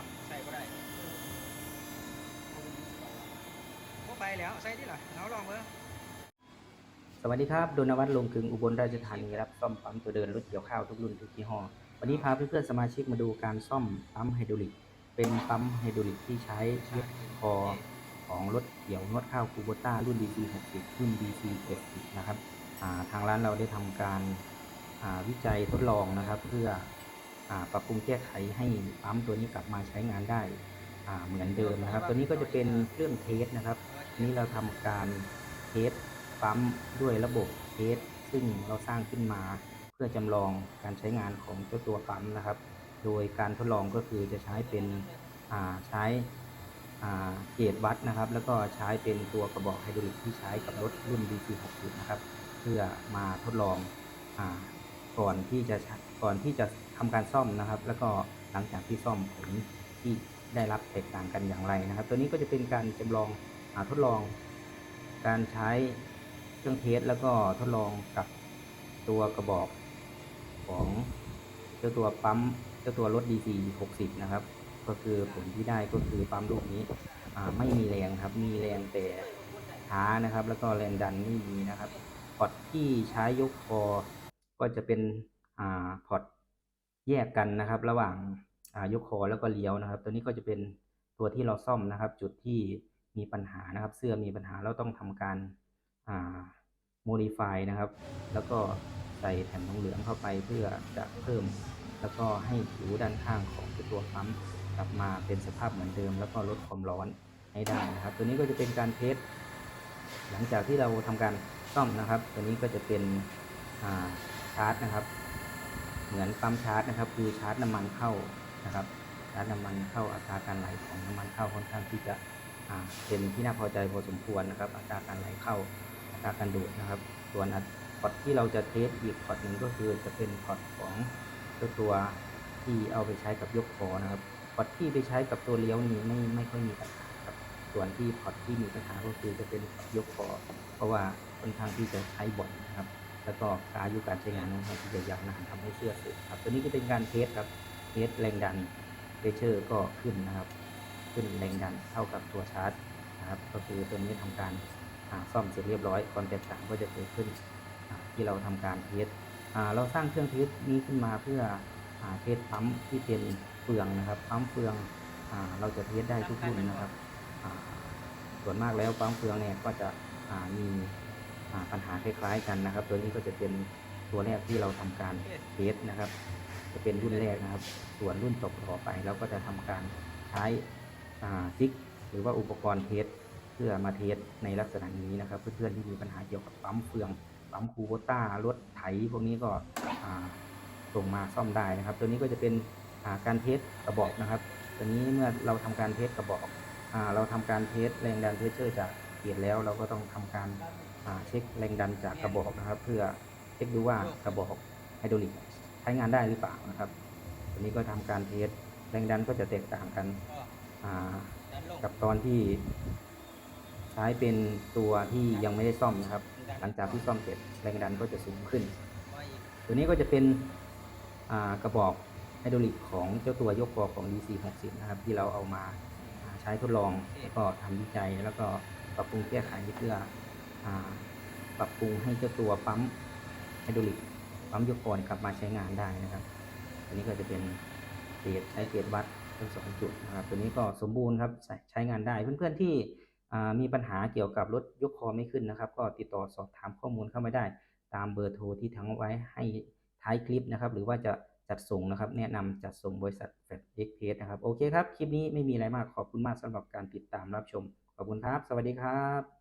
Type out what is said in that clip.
ปั๊มใส่ก็ได้พวกไปแล้วใส่ที่หล่ะเอาลองเบิ่งสวัสดีครับดนวัฒน์ลงกึงอุบลราชธานีรับซ่อมปั๊มตัวเดินรถเกี่ยวข้าวทุกรุ่นทุกยี่ห้อ วันนี้พาเพื่อนๆสมาชิกมาดูการซ่อมปั๊มไฮดรอลิก เป็นปั๊มไฮดรอลิกที่ใช้ยกคอของรถเกี่ยวนวดข้าวคูโบต้ารุ่น DC 60รุ่น DC 70นะครับาทางร้านเราได้ทำการาวิจัยทดลองนะครับ เพื่อ ปรับปรุงแก้ไขให้ปั๊มตัวนี้กลับมาใช้งานได้เหมือนเดิมนะครับ ตัวนี้ก็จะเป็นเครื่องเทสนะครับ นี้เราทำการเทสปั๊มด้วยระบบเทสซึ่งเราสร้างขึ้นมาเพื่อจำลองการใช้งานของเจ้าตัวปั๊มนะครับ โดยการทดลองก็คือจะใช้เป็นใช้เกจวัดนะครับ แล้วก็ใช้เป็นตัวกระบอกไฮดรอลิกที่ใช้กับรถรุ่น DC 60นะครับ เพื่อมาทดลองอก่อนที่จะก่อนที่จะ ทำการซ่อมนะครับ แล้วก็หลังจากที่ซ่อมผลที่ได้รับแตกต่างกันอย่างไรนะครับ ตัวนี้ก็จะเป็นการจำลองอาทดลอง การใช้เครื่องเทสแล้วก็ทดลองกับตัวกระบอกของเจ้าตัวปั๊มเจ้าตัวรถ DC 60 นะครับ ก็คือผลที่ได้ก็คือปั๊มลูกนี้ไม่มีแรงครับ มีแรงแต่ช้านะครับ แล้วก็แรงดันไม่มีนะครับพอร์ตที่ใช้ยกคอก็จะเป็นอพอร์ต แยกกันนะครับ ระหว่างายกคอแล้วก็เลี้ยวนะครับ ตัวนี้ก็จะเป็นตัวที่เราซ่อมนะครับ จุดที่มีปัญหานะครับ เสื้อมีปัญหาเราต้องทำการา modify นะครับ แล้วก็ใส่แผ่นทองเหลืองเข้าไปเพื่อจะเพิ่ม แล้วก็ให้ผิวด้านข้างของตัวปั๊มกลับมาเป็นสภาพเหมือนเดิม แล้วก็ลดความร้อนให้ได้นะครับ ตัวนี้ก็จะเป็นการเทสหลังจากที่เราทำการซ่อมนะครับ ตัวนี้ก็จะเป็นาชาร์จนะครับ เหมือนปั๊มชาร์จนะครับ คือชาร์จน้ำมันเข้านะครับชาร์จน้ำมันเข้าอัตราการไหลของน้ำมันเข้าค่อนข้างที่จะเป็นที่น่าพอใจพอสมควรนะครับ อัตราการไหลเข้าอัตราการดูดนะครับ ส่วนพอร์ตที่เราจะเทสอีกพอร์ตหนึ่งก็คือจะเป็นพอร์ตของเจ้าตัวที่เอาไปใช้กับยกคอนะครับพอร์ตที่ไปใช้กับตัวเลี้ยวนี่ไม่ไม่ค่อยมีปัญหาครับส่วนที่พอร์ตที่มีปัญหาก็คือจะเป็นพอร์ตยกคอเพราะว่าค่อนข้างที่จะใช้บ่อยนะครับ แล้วก็การอายุการใช้งานค่อนข้างที่จะยาวนานทำให้เสื้อสึกครับ ตัวนี้ก็เป็นการเทสครับเทสแรงดันเพเชอร์ก็ขึ้นนะครับ ขึ้นแรงดันเท่ากับตัวชาร์จนะครับ ก็คือตัวนี้ทำการซ่อมเสร็จเรียบร้อยความแตกต่างก็จะเกิดขึ้นที่เราทำการเทสเราสร้างเครื่องเทสนี้ขึ้นมาเพื่ออเทสปั๊มที่เป็นเฟืองนะครับปั๊มเฟืองอเราจะเทสได้ทุกรุ่นนะครับส่วนมากแล้วปั๊มเฟืองเนี่ยก็จะมี ปัญหาคล้ายๆกันนะครับ ตัวนี้ก็จะเป็นตัวแรกที่เราทำการเทสนะครับ จะเป็นรุ่นแรกนะครับ ส่วนรุ่นต่อต่อไปเราก็จะทำการใช้ซิกหรือว่าอุปกรณ์เทสเพื่อมาเทสในลักษณะนี้นะครับ เพื่อนๆที่มีปัญหาเกี่ยวกับปั๊มเฟืองปั๊มคูโบต้ารถไถพวกนี้ก็ส่งมาซ่อมได้นะครับ ตัวนี้ก็จะเป็นาการเทสกระบอกนะครับ ตัวนี้เมื่อเราทำการเทสกระบอกอเราทำการเทสแรงดันเพชเชอร์จากเกียร์แล้วเราก็ต้องทำการ เช็คแรงดันจากกระบอกนะครับ เพื่อเช็คดูว่ากระบอกไฮดรอลิกใช้งานได้หรือเปล่านะครับตัวนี้ก็ทำการเทสแรงดันก็จะแตกต่างกันกับตอนที่ใช้เป็นตัวที่ยังไม่ได้ซ่อมนะครับ หลังจากที่ซ่อมเสร็จแรงดันก็จะสูงขึ้น ตัวนี้ก็จะเป็นกระบอกไฮดรอลิกของเจ้าตัวยกคอของ DC 60 นะครับ ที่เราเอามาใช้ทดลองแล้วก็ทำวิจัยแล้วก็ปรับปรุงแก้ไขเพื่อ ปรับปรุงให้เจ้าตัวปั๊มไฮดรอลิกปั๊มยกคอนกลับมาใช้งานได้นะครับตัวนี้ก็จะเป็นเกจใช้เกจวัดทั้งสองจุดนะครับตัวนี้ก็สมบูรณ์ครับใช้งานได้เพื่อนๆที่มีปัญหาเกี่ยวกับรถยกคอไม่ขึ้นนะครับ ก็ติดต่อสอบถามข้อมูลเข้ามาได้ ตามเบอร์โทรที่ทั้งไว้ให้ท้ายคลิปนะครับ หรือว่าจะจัดส่งนะครับ แนะนำจัดส่งบริษัทแฟลเอ็กเพสนะครับ โอเคครับ คลิปนี้ไม่มีอะไรมากขอบคุณมากสำหรับการติดตามรับชม ขอบคุณครับ สวัสดีครับ